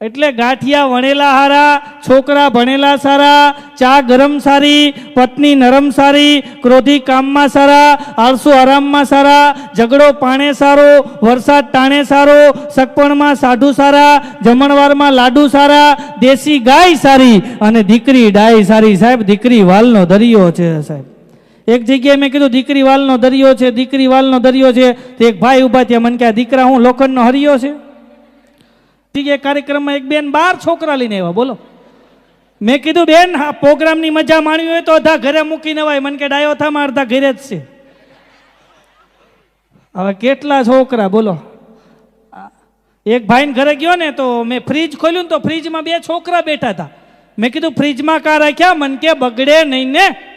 એટલે ગાંઠિયા વણેલા હારા, છોકરા ભણેલા સારા, ચા ગરમ સારી, પત્ની નરમ સારી, ક્રોધી કામમાં સારા, આળસુ આરામમાં સારા, ઝઘડો પાણે સારો, વરસાદ ટાણે સારો, સગપણમાં સાઢુ સારા, જમણવારમાં લાડુ સારા, દેશી ગાય સારી અને દીકરી ડાય સારી. સાહેબ, દીકરી વાલનો દરિયો છે, સાહેબ. એક જગ્યાએ મેં કીધું, દીકરી વાલનો દરિયો છે, દીકરી વાલનો દરિયો છે. તો એક ભાઈ ઊભા ત્યાં મને કે દીકરા, હું લોખંડનો હરિયો છે. એ કાર્યક્રમમાં એક બેન બાર છોકરા લઈને આવ્યા, બોલો. મેં કીધું, બેન, આ પ્રોગ્રામની મજા માણવી હોય તો અધા ઘરે મૂકીને વાય. મને કે, ડાયો થામાં અડધા ઘરે જ છે. હવે કેટલા છોકરા, બોલો. એક ભાઈને ઘરે ગયો ને તો મેં ફ્રીજ ખોલ્યું ને તો ફ્રીજમાં બે છોકરા બેઠા હતા. મેં કીધું, ફ્રીજમાં કા રાખ્યા? મન કે, બગડે નહીં ને.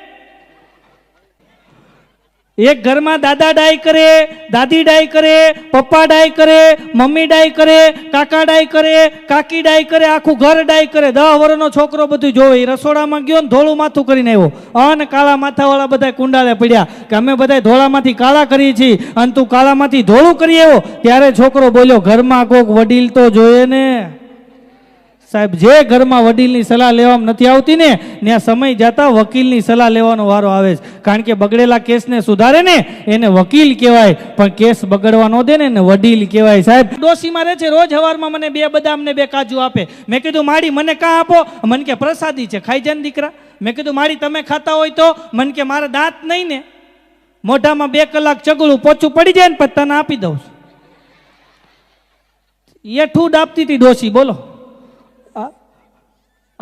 એક ઘરમાં દાદા ડાય કરે, દાદી ડાય કરે, પપ્પા ડાય કરે, મમ્મી ડાય કરે, કાકા ડાય કરે, કાકી ડાય કરે, આખું ઘર ડાય કરે. દહ વર્ષનો છોકરો બધું જોવે. રસોડામાં ગયો ને ધોળું માથું કરીને આવ્યો. અને કાળા માથાવાળા બધા કુંડાળે પડ્યા કે અમે બધા ધોળામાંથી કાળા કરીએ છીએ. અને તું કાળામાંથી ધોળું કરી આવ્યો. ત્યારે છોકરો બોલ્યો, ઘરમાં કોક વડીલ તો જોઈએ ને. સાહેબ, જે ઘરમાં વડીલની સલાહ લેવામાં નથી આવતી ને, ત્યાં સમય જતા વકીલની સલાહ લેવાનો વારો આવે છે. કારણ કે બગડેલા કેસને સુધારે ને, એને વકીલ કહેવાય. પણ કેસ બગડવા ન દે ને વડીલ કહેવાય. સાહેબ, ડોશીમાં રહે છે, રોજ હવારમાં મને બે બદામ ને બે કાજુ આપે. મેં કીધું, માડી, મને કાં આપો? મને કે, પ્રસાદી છે, ખાઈ જાય દીકરા. મેં કીધું, માડી, તમે ખાતા હોય તો. મને કે, મારા દાંત નહીં ને. મોઢામાં બે કલાક ચગડું પોચું પડી જાય ને, પછી તને આપી દઉં છું. એ ઠૂડ આપતી હતી ડોશી, બોલો.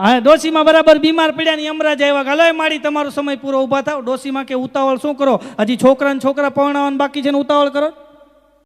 હા, ડોશીમાં બરાબર બીમાર પડ્યા ને યમરાજ આવ્યા હલો માડી તમારો સમય પૂરો ઊભા થાવ. ડોશીમાં કે, ઉતાવળ શું કરો? હજી છોકરા ને છોકરા પરણાવવાનું બાકી છે ને ઉતાવળ કરો.